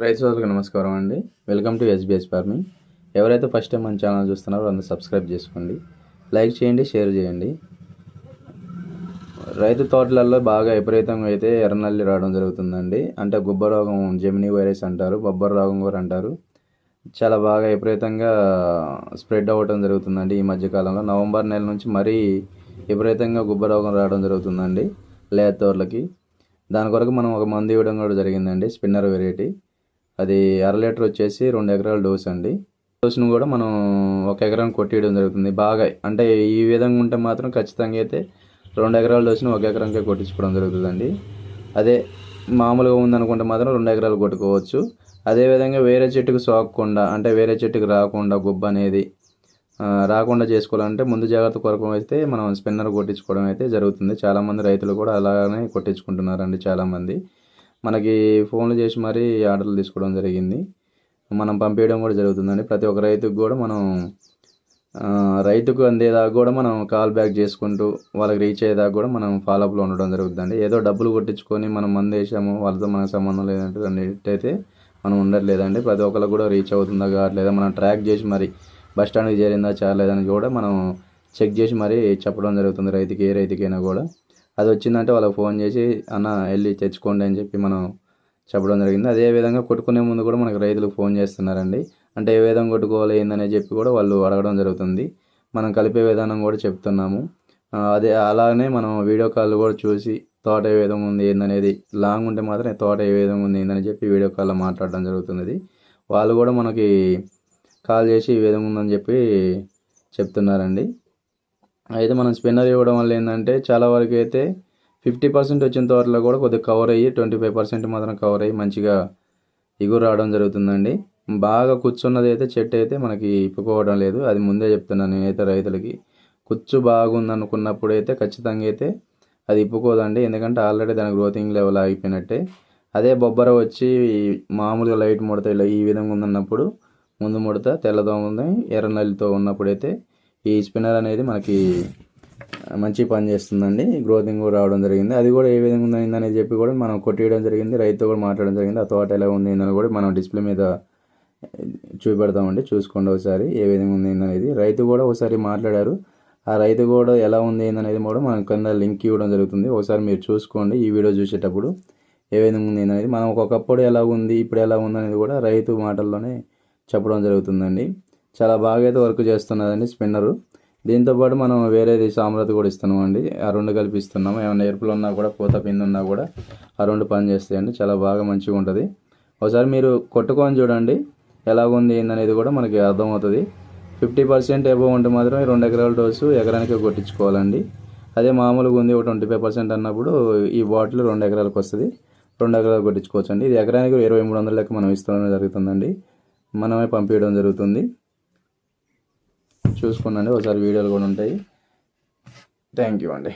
రైతు సోదరులకు నమస్కారం అండి. వెల్కమ్ టు ఎస్బీఎస్ ఫార్మింగ్ ఎవరైతే ఫస్ట్ టైం మన ఛానల్ చూస్తున్నారో అందరూ సబ్స్క్రైబ్ చేసుకోండి. లైక్ చేయండి షేర్ చేయండి. రైతు తోటలలో బాగా విపరీతంగా అయితే ఎర్రనల్లి రావడం జరుగుతుందండి. అంటే గుబ్బ రోగం జెమినీ వైరస్ అంటారు బొబ్బర రోగం కూడా అంటారు. చాలా బాగా విపరీతంగా స్ప్రెడ్ అవ్వడం జరుగుతుందండి ఈ మధ్యకాలంలో నవంబర్ నెల నుంచి మరీ విపరీతంగా గుబ్బ రోగం రావడం జరుగుతుందండి. లేత తోటలకి. దాని కొరకు మనం ఒక మందు ఇవ్వడం కూడా జరిగిందండి స్పిన్నర్ వెరైటీ అది అర లీటర్ వచ్చేసి రెండు ఎకరాల డోస్ అండి. డోస్ను కూడా మనం ఒక ఎకరం కొట్టేయడం జరుగుతుంది. బాగా అంటే ఈ విధంగా ఉంటే మాత్రం ఖచ్చితంగా అయితే రెండు ఎకరాల డోస్ను ఒక ఎకరంకే కొట్టించుకోవడం జరుగుతుందండి. అదే మామూలుగా ఉందనుకుంటే మాత్రం రెండు ఎకరాలు కొట్టుకోవచ్చు. అదేవిధంగా వేరే చెట్టుకు సోకకుండా అంటే వేరే చెట్టుకు రాకుండా గుబ్బ అనేది రాకుండా చేసుకోవాలంటే ముందు జాగ్రత్త కొరకు అయితే మనం స్పిన్నర్ కొట్టించుకోవడం అయితే జరుగుతుంది. చాలామంది రైతులు కూడా అలానే కొట్టించుకుంటున్నారండి చాలామంది. మనకి ఫోన్లు చేసి మరీ ఆర్డర్లు తీసుకోవడం జరిగింది. మనం పంపించడం కూడా జరుగుతుందండి. ప్రతి ఒక్క రైతుకు కూడా మనం రైతుకు అందేదాకా కూడా మనం కాల్ బ్యాక్ చేసుకుంటూ వాళ్ళకి రీచ్ అయ్యేదాకా కూడా మనం ఫాలోఅప్లో ఉండడం జరుగుతుందండి. ఏదో డబ్బులు కొట్టించుకొని మనం మంది వేసాము వాళ్ళతో మనకు సంబంధం లేదంటే మనం ఉండట్లేదండి. ప్రతి ఒక్కరికి కూడా రీచ్ అవుతుందా కావట్లేదా మనం ట్రాక్ చేసి మరి బస్ స్టాండ్కి చేరిందా చాలేదని కూడా మనం చెక్ చేసి మరీ చెప్పడం జరుగుతుంది రైతుకి ఏ రైతుకైనా కూడా. అది వచ్చిందంటే వాళ్ళకి ఫోన్ చేసి అన్న వెళ్ళి తెచ్చుకోండి అని చెప్పి మనం చెప్పడం జరిగింది. అదే విధంగా కొట్టుకునే ముందు కూడా మనకు రైతులకు ఫోన్ చేస్తున్నారండి. అంటే ఏ విధంగా కొట్టుకోవాలి ఏందనే చెప్పి కూడా వాళ్ళు అడగడం జరుగుతుంది. మనం కలిపే విధానం కూడా చెప్తున్నాము. అదే అలానే మనం వీడియో కాల్ కూడా చూసి తోట ఏ విధంగా ఉంది ఏందనేది లాంగ్ ఉంటే మాత్రం తోట ఏ విధంగా ఉంది ఏందని చెప్పి వీడియో కాల్లో మాట్లాడడం జరుగుతుంది వాళ్ళు కూడా మనకి కాల్ చేసి ఈ విధంగా ఉందని చెప్పి చెప్తున్నారండి. అయితే మనం స్పిన్నర్ ఇవ్వడం వల్ల ఏంటంటే చాలా వరకు అయితే ఫిఫ్టీ పర్సెంట్ వచ్చిన తోటలో కూడా కొద్దిగా కవర్ అయ్యి ట్వంటీ ఫైవ్ పర్సెంట్ మాత్రం కవర్ అయ్యి మంచిగా ఇగురు రావడం జరుగుతుందండి. బాగా కూర్చున్నది అయితే చెట్టు అయితే మనకి ఇప్పుకోవడం లేదు. అది ముందే చెప్తున్నాను నేనైతే రైతులకి. కుచ్చు బాగుందనుకున్నప్పుడు అయితే ఖచ్చితంగా అయితే అది ఇప్పుకోదండి. ఎందుకంటే ఆల్రెడీ దాని గ్రోతింగ్ లెవెల్ ఆగిపోయినట్టే. అదే బొబ్బర వచ్చి మామూలుగా లైట్ ముడత ఇలా ఈ విధంగా ఉందన్నప్పుడు ముందు ముడత తెల్లదోమ ఉంది ఎర్ర నల్లితో ఉన్నప్పుడైతే ఈ స్పిన్నర్ అనేది మనకి మంచి పని చేస్తుందండి. గ్రోతింగ్ కూడా రావడం జరిగింది. అది కూడా ఏ విధంగా ఉంది అనేది చెప్పి కూడా మనం కొట్టేయడం జరిగింది. రైతు కూడా మాట్లాడడం జరిగింది. ఆ తోట ఎలా ఉంది అని కూడా మనం డిస్ప్లే మీద చూపెడతామండి. చూసుకోండి ఒకసారి ఏ విధంగా ఉంది అనేది. రైతు కూడా ఒకసారి మాట్లాడారు. ఆ రైతు కూడా ఎలా ఉంది అనేది కూడా మనం కింద లింక్ ఇవ్వడం జరుగుతుంది. ఒకసారి మీరు చూసుకోండి ఈ వీడియో చూసేటప్పుడు ఏ విధంగా ఉంది అనేది. మనం ఒకప్పుడు ఎలా ఉంది ఇప్పుడు ఎలా ఉంది అనేది కూడా రైతు మాటల్లోనే చెప్పడం జరుగుతుందండి. చాలా బాగా అయితే వర్క్ చేస్తున్నదండి స్పిన్నరు దీంతోపాటు మనం వేరేది సామ్రత కూడా ఇస్తున్నాం అండి ఆ రెండు కలిపి ఇస్తున్నాము. ఏమైనా ఎరుపులు ఉన్నా కూడా పూత పిండి ఉన్నా కూడా ఆ రెండు పని చేస్తాయండి. చాలా బాగా మంచిగా ఉంటుంది. ఒకసారి మీరు కొట్టుకొని చూడండి. ఎలాగుంది ఏందనేది కూడా మనకి అర్థమవుతుంది. ఫిఫ్టీ పర్సెంట్ ఎబో ఉంటే మాత్రం రెండు ఎకరాల డోసు ఎకరానికి కొట్టించుకోవాలండి. అదే మామూలుగా ఉంది ఒక ట్వంటీ ఫైవ్ పర్సెంట్ అన్నప్పుడు ఈ బాటిల్ రెండు ఎకరాలకు వస్తుంది. రెండు ఎకరాలు కొట్టించుకోవచ్చు అండి ఇది ఎకరానికి ఇరవై మూడు వందల లెక్క మనం ఇస్తాం జరుగుతుందండి. మనమే పంపించడం జరుగుతుంది. చూసుకోండి ఒకసారి వీడియోలు కూడా ఉంటాయి. థ్యాంక్ యూ అండి.